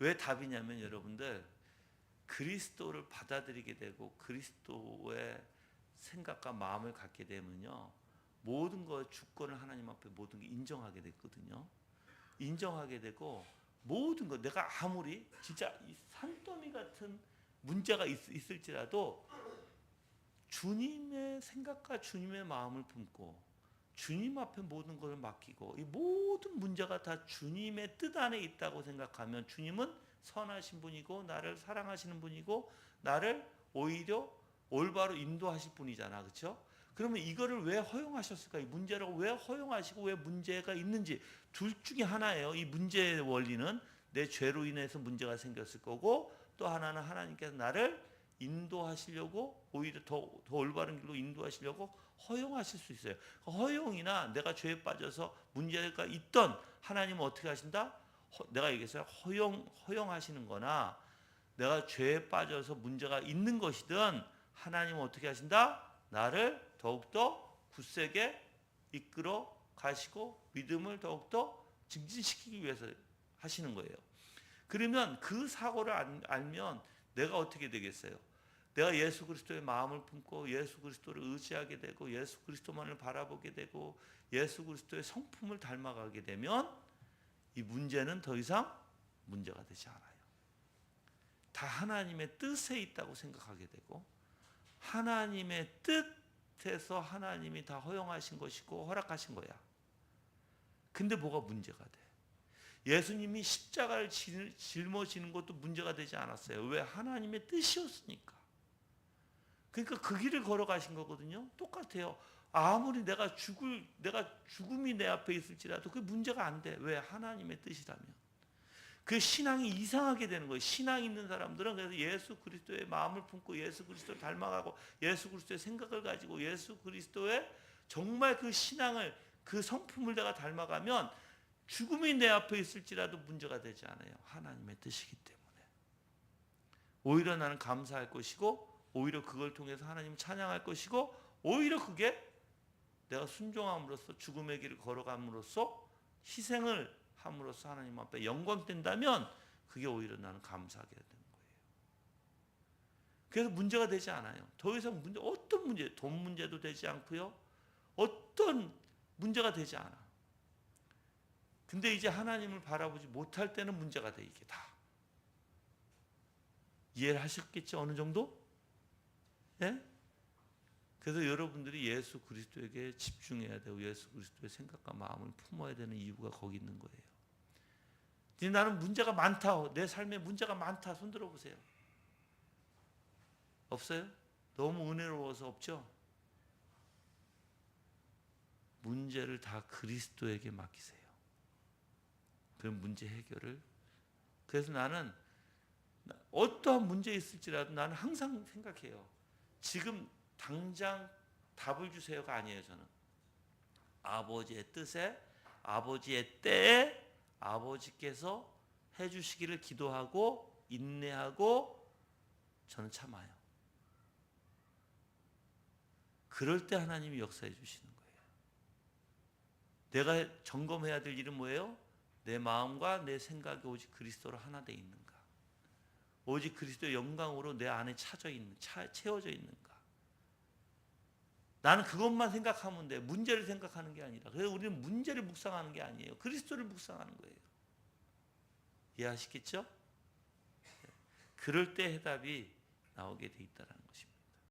왜 답이냐면 여러분들 그리스도를 받아들이게 되고 그리스도의 생각과 마음을 갖게 되면요. 모든 거 주권을 하나님 앞에 모든 게 인정하게 됐거든요. 인정하게 되고 모든 거 내가 아무리 진짜 이 산더미 같은 문제가 있, 있을지라도 주님의 생각과 주님의 마음을 품고 주님 앞에 모든 것을 맡기고 이 모든 문제가 다 주님의 뜻 안에 있다고 생각하면 주님은 선하신 분이고 나를 사랑하시는 분이고 나를 오히려 올바로 인도하실 분이잖아. 그렇죠? 그러면 이거를 왜 허용하셨을까? 이 문제를 왜 허용하시고 왜 문제가 있는지 둘 중에 하나예요. 이 문제의 원리는 내 죄로 인해서 문제가 생겼을 거고 또 하나는 하나님께서 나를 인도하시려고 오히려 더, 더 올바른 길로 인도하시려고 허용하실 수 있어요. 그 허용이나 내가 죄에 빠져서 문제가 있던 하나님은 어떻게 하신다? 허- 내가 얘기했어요. 허용 허용하시는 거나 내가 죄에 빠져서 문제가 있는 것이든 하나님은 어떻게 하신다? 나를 더욱더 굳세게 이끌어 가시고 믿음을 더욱더 증진시키기 위해서 하시는 거예요. 그러면 그 사고를 알- 알면 내가 어떻게 되겠어요? 내가 예수 그리스도의 마음을 품고 예수 그리스도를 의지하게 되고 예수 그리스도만을 바라보게 되고 예수 그리스도의 성품을 닮아가게 되면 이 문제는 더 이상 문제가 되지 않아요. 다 하나님의 뜻에 있다고 생각하게 되고 하나님의 뜻에서 하나님이 다 허용하신 것이고 허락하신 거야. 근데 뭐가 문제가 돼? 예수님이 십자가를 질- 짊어지는 것도 문제가 되지 않았어요. 왜? 하나님의 뜻이었으니까. 그러니까 그 길을 걸어가신 거거든요. 똑같아요. 아무리 내가 죽을 내가 죽음이 내 앞에 있을지라도 그 문제가 안 돼. 왜? 하나님의 뜻이라면. 그 신앙이 이상하게 되는 거예요. 신앙 있는 사람들은 그래서 예수 그리스도의 마음을 품고 예수 그리스도를 닮아가고 예수 그리스도의 생각을 가지고 예수 그리스도의 정말 그 신앙을 그 성품을 내가 닮아가면 죽음이 내 앞에 있을지라도 문제가 되지 않아요. 하나님의 뜻이기 때문에. 오히려 나는 감사할 것이고 오히려 그걸 통해서 하나님 찬양할 것이고 오히려 그게 내가 순종함으로써 죽음의 길을 걸어감으로써 희생을 함으로써 하나님 앞에 영광된다면 그게 오히려 나는 감사하게 되는 거예요. 그래서 문제가 되지 않아요. 더 이상 문제 어떤 문제 돈 문제도 되지 않고요. 어떤 문제가 되지 않아. 근데 이제 하나님을 바라보지 못할 때는 문제가 돼 이게 다. 이해를 하셨겠죠 어느 정도? 예? 그래서 여러분들이 예수 그리스도에게 집중해야 되고 예수 그리스도의 생각과 마음을 품어야 되는 이유가 거기 있는 거예요. 이제 나는 문제가 많다. 내 삶에 문제가 많다. 손 들어 보세요. 없어요? 너무 은혜로워서 없죠? 문제를 다 그리스도에게 맡기세요. 그럼 문제 해결을 그래서 나는 어떠한 문제 있을지라도 나는 항상 생각해요. 지금 당장 답을 주세요가 아니에요, 저는. 아버지의 뜻에 아버지의 때에 아버지께서 해 주시기를 기도하고 인내하고 저는 참아요. 그럴 때 하나님이 역사해 주시는 거예요. 내가 점검해야 될 일은 뭐예요? 내 마음과 내 생각이 오직 그리스도로 하나 돼 있는가? 오직 그리스도의 영광으로 내 안에 차져 있는, 차, 채워져 있는가? 나는 그것만 생각하면 돼. 문제를 생각하는 게 아니라. 그래서 우리는 문제를 묵상하는 게 아니에요. 그리스도를 묵상하는 거예요. 이해하시겠죠? 그럴 때 해답이 나오게 돼 있다는 것입니다.